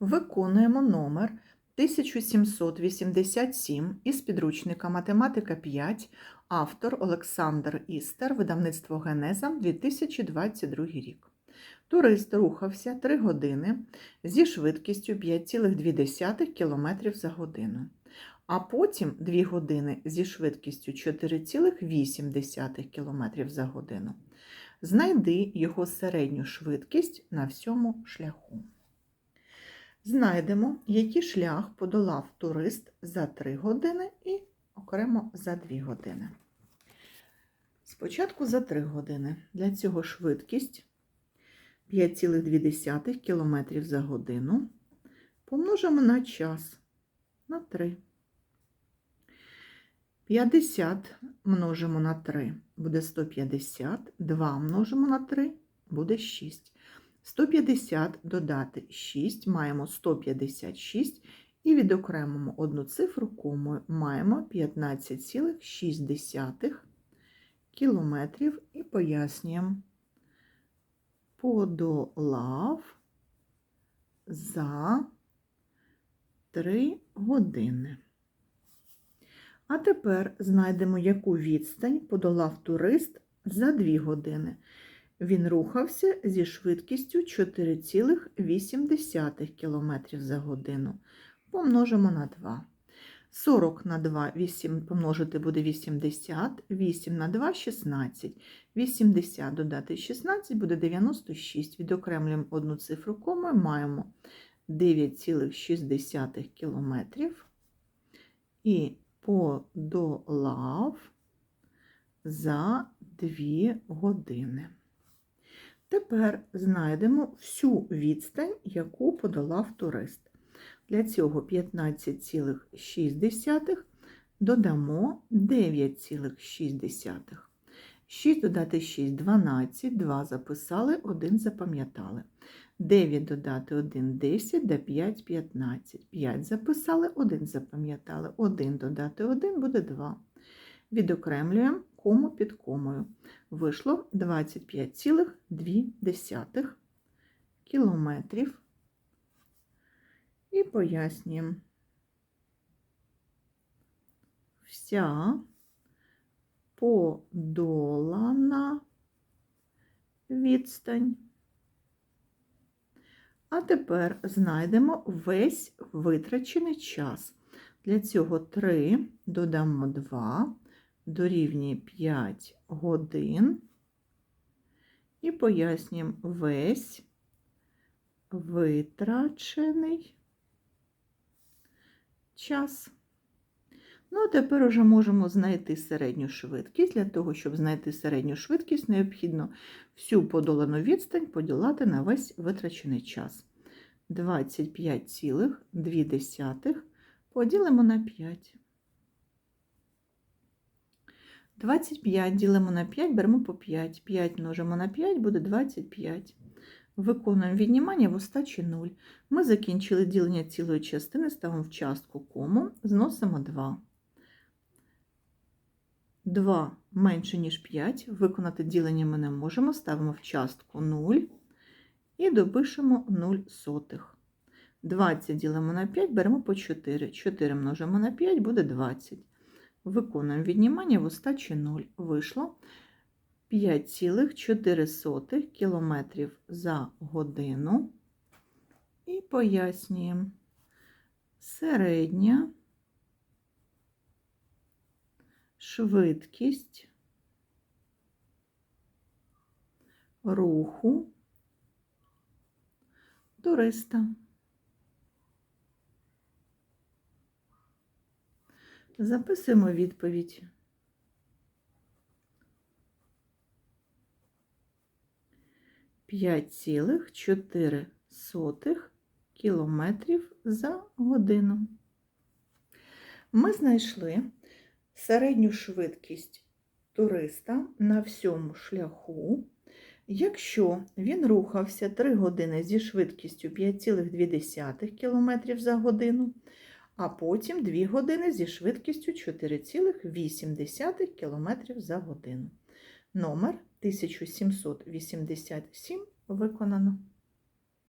Виконуємо номер 1787 із підручника Математика 5, автор Олександр Істер, видавництво Генеза 2022 рік. Турист рухався 3 години зі швидкістю 5,2 км за годину, а потім 2 години зі швидкістю 4,8 км за годину. Знайди його середню швидкість на всьому шляху. Знайдемо, який шлях подолав турист за 3 години і окремо за 2 години. Спочатку за 3 години. Для цього швидкість 5,2 км за годину помножимо на час на 3. 50 множимо на 3 буде 150, 2 множимо на 3 буде 6. 150 додати 6, маємо 156 і відокремимо одну цифру комою, маємо 15,6 кілометрів і пояснюємо. Подолав за 3 години. А тепер знайдемо, яку відстань подолав турист за 2 години. Він рухався зі швидкістю 4,8 км за годину. Помножимо на 2. 40 на 2 8, помножити буде 80, 8 на 2 16. 80 додати 16 буде 96. Відокремлюємо одну цифру комою, маємо 9,6 км і подолав за 2 години. Тепер знайдемо всю відстань, яку подолав турист. Для цього 15,6 додамо 9,6. 6 додати 6 12, 2 записали, 1 запам'ятали. 9 додати 1 10, да 5 15. 5 записали, 1 запам'ятали. 1 додати 1 буде 2. Відокремлюємо кому під комою. Вийшло 25,2 кілометрів. І пояснюємо. Вся подолана відстань. А тепер знайдемо весь витрачений час. Для цього 3 додамо 2, дорівнює 5 годин. І пояснюємо весь витрачений час. Ну, а тепер уже можемо знайти середню швидкість. Для того, щоб знайти середню швидкість, необхідно всю подолану відстань поділати на весь витрачений час. 25,2 поділимо на 5. 25 ділимо на 5, беремо по 5. 5 множимо на 5 буде 25. Виконуємо віднімання в остачі 0. Ми закінчили ділення цілої частини, ставимо в частку кому, зносимо 2. 2 менше, ніж 5. Виконати ділення ми не можемо. Ставимо в частку 0 і допишемо 0 сотих. 20 ділимо на 5, беремо по 4. 4 множимо на 5 буде 20. Виконуємо віднімання в остачі 0. Вийшло 5,4 км за годину. І пояснюємо середня швидкість руху туриста. Записуємо відповідь. П'ять цілих чотири сотих кілометрів за годину. Ми знайшли середню швидкість туриста на всьому шляху, якщо він рухався 3 години зі швидкістю 5,2 км за годину, а потім 2 години зі швидкістю 4,8 км за годину. Номер 1787 виконано.